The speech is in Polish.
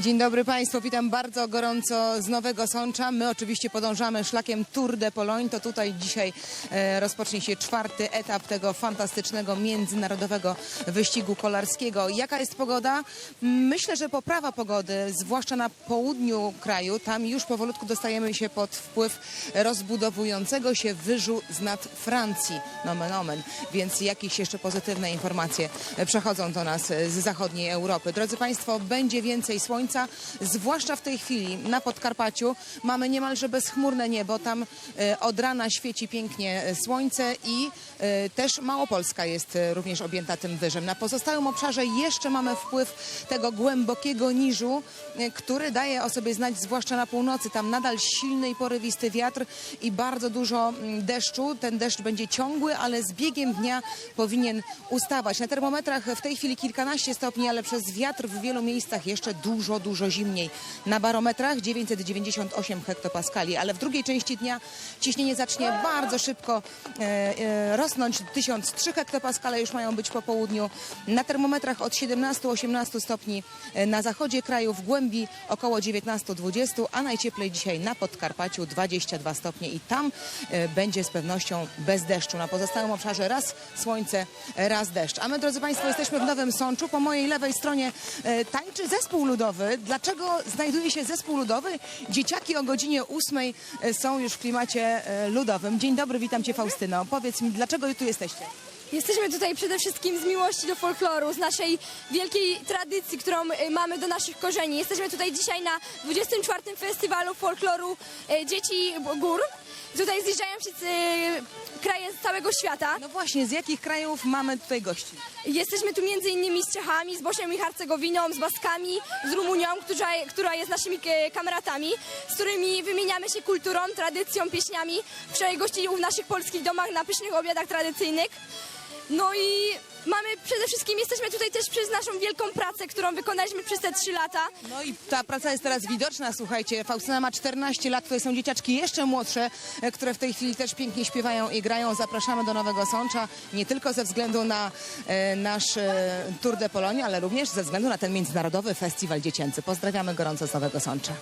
Dzień dobry Państwu, witam bardzo gorąco z Nowego Sącza. My oczywiście podążamy szlakiem Tour de Pologne. To tutaj dzisiaj e, rozpocznie się czwarty etap tego fantastycznego międzynarodowego wyścigu kolarskiego. Jaka jest pogoda? Myślę, że poprawa pogody, zwłaszcza na południu kraju. Tam już powolutku dostajemy się pod wpływ rozbudowującego się wyżu z nad Francji. Nomen omen. Więc jakieś jeszcze pozytywne informacje przechodzą do nas z zachodniej Europy. Drodzy Państwo, będzie więcej słońca, zwłaszcza w tej chwili na Podkarpaciu. Mamy niemalże bezchmurne niebo, tam e, od rana świeci pięknie e, słońce i e, też Małopolska jest również objęta tym wyżem. Na pozostałym obszarze jeszcze mamy wpływ tego głębokiego niżu, który daje o sobie znać, zwłaszcza na północy. Tam nadal silny i porywisty wiatr i bardzo dużo mm, deszczu. Ten deszcz będzie ciągły, ale z biegiem dnia powinien ustawać. Na termometrach w tej chwili kilkanaście stopni, ale przez wiatr w wielu miejscach jeszcze dużo, dużo zimniej. Na barometrach 998 hektopaskali, ale w drugiej części dnia ciśnienie zacznie bardzo szybko e, e, rosnąć. 1003 hektopaskale już mają być po południu. Na termometrach od 17-18 stopni e, na zachodzie kraju, w głębi około 19-20, a najcieplej dzisiaj na Podkarpaciu 22 stopnie i tam będzie z pewnością bez deszczu. Na pozostałym obszarze raz słońce, raz deszcz. A my, drodzy Państwo, jesteśmy w Nowym Sączu. Po mojej lewej stronie tańczy zespół ludowy. Dlaczego znajduje się zespół ludowy? Dzieciaki o godzinie 8 e, są już w klimacie e, ludowym. Dzień dobry, witam Cię Faustyno. Powiedz mi, dlaczego tu jesteście? Jesteśmy tutaj przede wszystkim z miłości do folkloru, z naszej wielkiej tradycji, którą y, mamy do naszych korzeni. Jesteśmy tutaj dzisiaj na 24. Festiwalu Folkloru Dzieci Gór. Tutaj zjeżdżają się y, kraje z całego świata. No właśnie, z jakich krajów mamy tutaj gości? Jesteśmy tu między innymi z Czechami, z Bośnią i Hercegowiną, z Baskami, z Rumunią, która, która jest naszymi e, kamratami, z którymi wymieniamy się kulturą, tradycją, pieśniami. Wczoraj gościli w naszych polskich domach na pysznych obiadach tradycyjnych. No i mamy przede wszystkim, jesteśmy tutaj też przez naszą wielką pracę, którą wykonaliśmy przez te trzy lata. No i ta praca jest teraz widoczna, słuchajcie. Faustyna ma 14 lat, to są dzieciaczki jeszcze młodsze, e, które w tej chwili też pięknie śpiewają i grają. Zapraszamy do Nowego Sącza, nie tylko ze względu na e, nasz e, Tour de Polonia, ale również ze względu na ten międzynarodowy festiwal dziecięcy. Pozdrawiamy gorąco z Nowego Sącza.